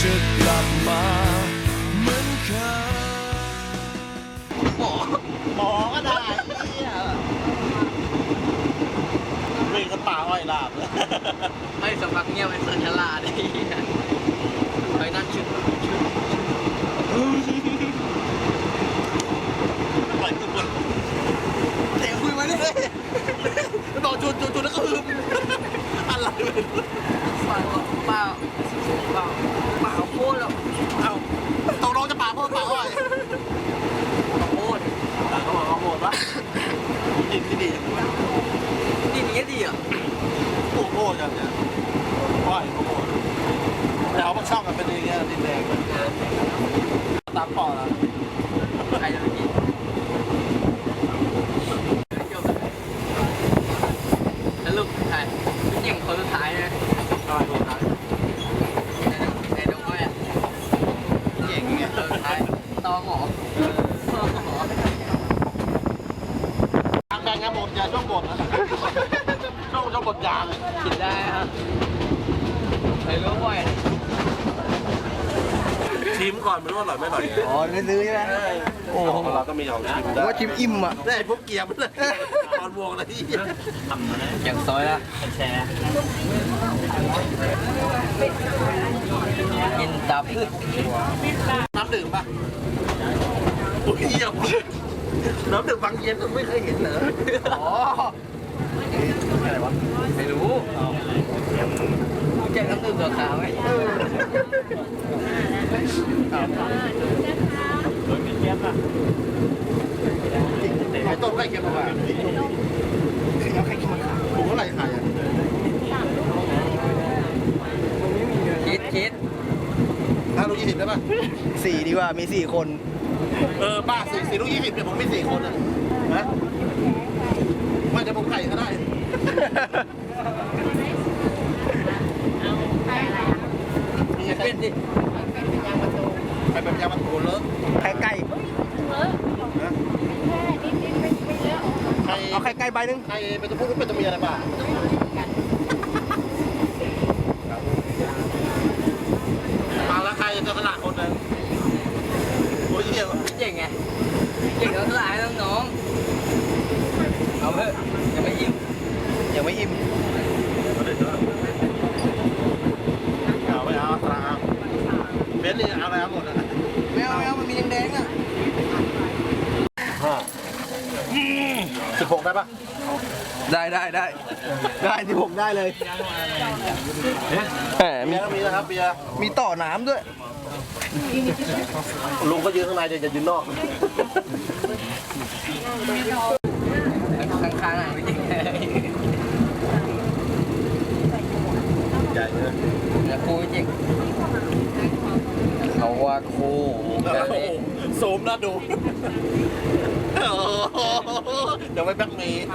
จะกลับมาเหมือนเคยหมอหมอก็ได้เนี่ยวิ่งกันป่าอ้อยลาบไอ้สำนักเงียบเป็นสัญลาดไอ้เหี้ยไปนั่งชุดชุด ปล่อยตัวบนเตะคุยมาดิโดนจุดจุดจุดแล้วก็ฮึมอะไรไม่รู้ เปล่าเปล่าเปล่าเปล่าโคตรหรอก เอ้าตกลงจะป่าโพดป่าอ้อย โคตร เขาบอกเขาโหดวะดินที่ดี นี่นี่ดีอะ ปลูกโพดกันเนี่ยอ้อยเขาโหดแต่เขามาช่องกันเป็นอย่างเงี้ยดินแดงตามปอดอะใครจะไปกินแล้วลูกใครเก่งคนสุดท้ายนะอ้อยโหดนะไอ้น้องอ้อยอะเก่งไงคนสุดท้ายตอหมอตอหมอทางแดงงานหมดอย่าช่วงบดนะ ช่วงช่วงบดยางกินได้ครับไอ้รู้บ่อยชิมก่อนไม่รู้อร่อยไม่อร่อยอ๋อไม่ซื้อใช่ไหมโอ้ของเราก็มีของชิมได้ว่าชิมอิ่มอะได้พวกเกียร์มันเลยตอนวงเลยที่อย่างซอยละแชร์กินตับน้ำดื่มป่ะโอ้ยเยี่ยมน้ำดื่มบางเย็นมันไม่เคยเห็นเหรออ๋อ ไม่รู้แจกน้ำดื่มตัวขาวไหมไข่ต้มไข่เค็มมาเอาไข่เค็มมาขายถุงเท่าไหร่ขายอะคิดคิดห้าลูกยี่สิบได้ป่ะสี่ดีกว่ามีสี่คน เออป้าสี่สี่ลูกยี่สิบเนี่ยผมมีสี่คนอะนะไม่จะผมไข่ก็ได้ มีเป็ไข่นดิไข่แบบยามันโถเลอะไข่ไก่นะไข่เอาไข่ไก่ใบหนึงไข่เป็นตัวผู้หรือเป็นตัวเมียอะไรป่ะมาแล้วใครจะสละคนหนึงโอ้ยเหี้ย พี่เจ๋งไงพี่เจ๋งเขาหลายน้องๆเอาเถอะยังไม่อิ่ม ยังไม่อิ่ม เอาไปเอาสละเอาเบนซ์นี่เอาอะไรเอาหมดอะ ไม่เอาไม่เอามันมีแดงๆอะ สิบ หกได้ปะได้ได้ได้ได้ที่ผมได้เลยแหมเบีมียร์ก็มีนะครับเบียร์มีต่อน้ำด้วย ลุงก็ยืนข้างในเดี๋ยวจะยืนนอกข้างๆอะพี่เจ๋งใหญ่เลยแล้วครูพี่เจ๋งเขาว่าครูซูมน่าดูโอ้โหเดี๋ยวไป แบ็กเมย์